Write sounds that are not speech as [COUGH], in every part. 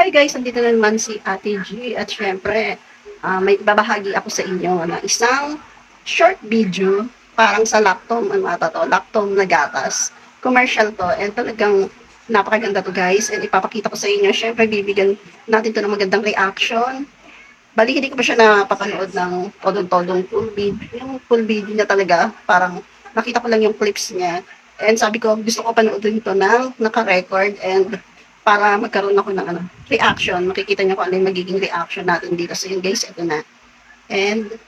Hi guys, nandito na naman si Ate G at syempre ah, may babahagi ako sa inyo na isang short video parang sa Lactom, ano ata to, Lactom na gatas. Commercial to and talagang napakaganda to guys and ipapakita ko sa inyo. Syempre bibigyan natin to ng magandang reaction. Bali hindi ko pa siya napapanood ng todong-todong full video. Yung full video niya talaga, parang nakita ko lang yung clips niya. And sabi ko, gusto ko panoodin to ng naka-record and para magkaroon ako ng ano, reaction. Makikita niyo kung ano yung magiging reaction natin dito. So yun guys, ito na. And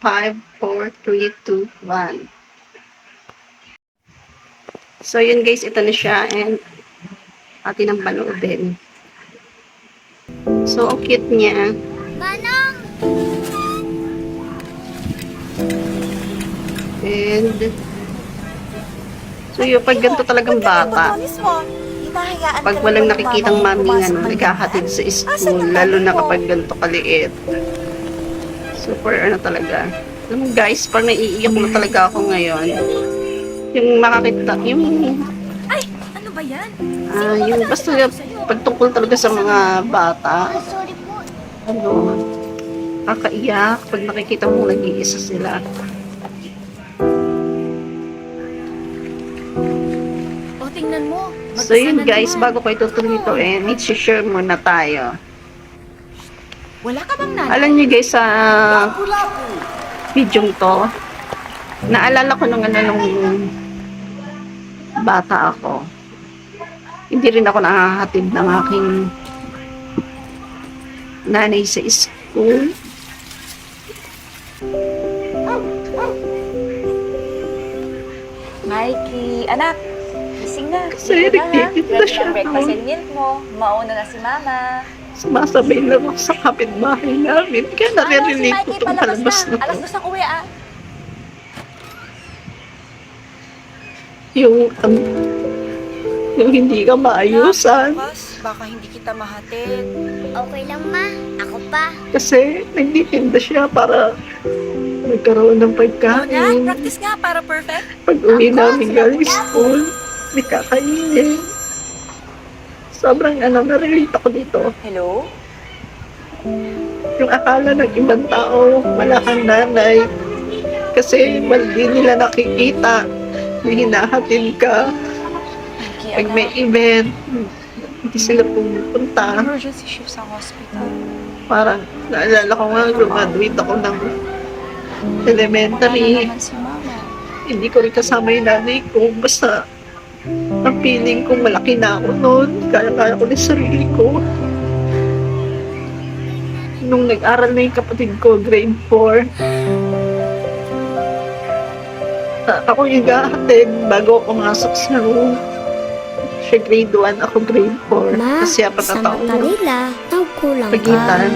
5, 4, 3, 2, 1. So yun guys, ito na siya and atin ang panoodin. So, ang cute niya. Manong! And so yung pag ganito talagang bata, pag walang nakikitang mami ano, naghahatid sa school, lalo na kapag ganito kaliit. Super ano talaga. Alam mo guys, parang naiiyak na talaga ako ngayon. Yung makakita, yung, Ay, ano ba yan? ah, yung basta pagtungkol talaga sa mga bata, po. ano, kakaiyak pag nakikita mo nag-iisa sila. Tingnan mo. So yun guys, bago ko itutuloy ito eh, need to share muna tayo. Wala ka bang nanay? Alam niyo guys, sa video to, naalala ko nung ano nung bata ako. Hindi rin ako nakahatid ng aking nanay sa school. Mikey, anak, gising na. Kasi Dito na, ha? nagtitinda Ready siya ang breakfast and milk mo. Mauna na si mama. Sumasabay lang ako sa kapitbahay namin. Kaya naririnig ko itong palabas na Alas to. dos ang uwi, ah. Yung, um, yung hindi ka maayusan. Bukas, baka hindi kita mahatid. Okay lang, ma. Ako pa. Kasi nagtitinda siya para magkaroon ng Oh, na, pagkain. practice nga para perfect. Pag uwi namin galing school, may kakainin. Sobrang ano, narelate ako dito. Hello? Yung akala ng ibang tao, wala kang nanay. Kasi well, di nila nakikita na hinahatid ka. Pag may event, hindi sila pumupunta. Emergency shift sa hospital. Parang naalala ko nga, graduate ako ng elementary. Wala naman si mama. hindi ko rin kasama yung nanay ko. Basta, ang feeling ko malaki na ako noon. Kaya-kaya ko na sarili ko. Nung nag-aral na yung kapatid ko, grade 4, a- ako yung gahatid bago ako pumasok sa room. Siya grade 1, ako grade 4. Ma, Kasi apat na sa taon mata nila, nagkulang ka. pagitan.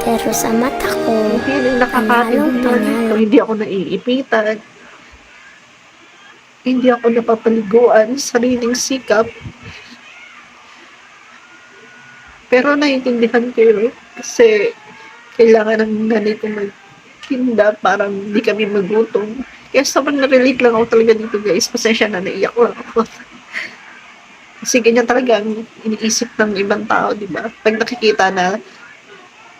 Pero sa mata ko, Hindi ko. panalo. Hindi ako naiipitan. Hindi ako napapaliguan. Sariling sikap. Pero naiintindihan ko yun. Kasi kailangan ng nanay ko magtinda para hindi kami magutom. Kaya sobrang na-relate lang ako talaga dito guys. Pasensya na naiyak lang ako. [LAUGHS] Kasi ganyan talaga ang iniisip ng ibang tao, di ba? Pag nakikita na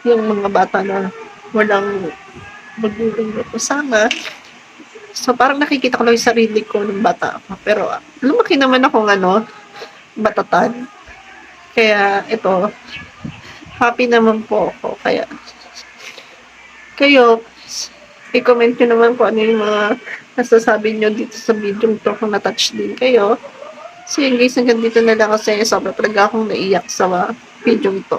yung mga bata na walang magulang na kasama. So, parang nakikita ko lang yung sarili ko nung bata ako. Pero, lumaki naman ako ano, batatan. Kaya, ito, happy naman po ako. Kaya, kayo, i-comment nyo naman kung ano yung mga nasasabi nyo dito sa video to kung na-touch din kayo. So, yun guys, hanggang dito na lang kasi sobrang talaga akong naiyak sa video to.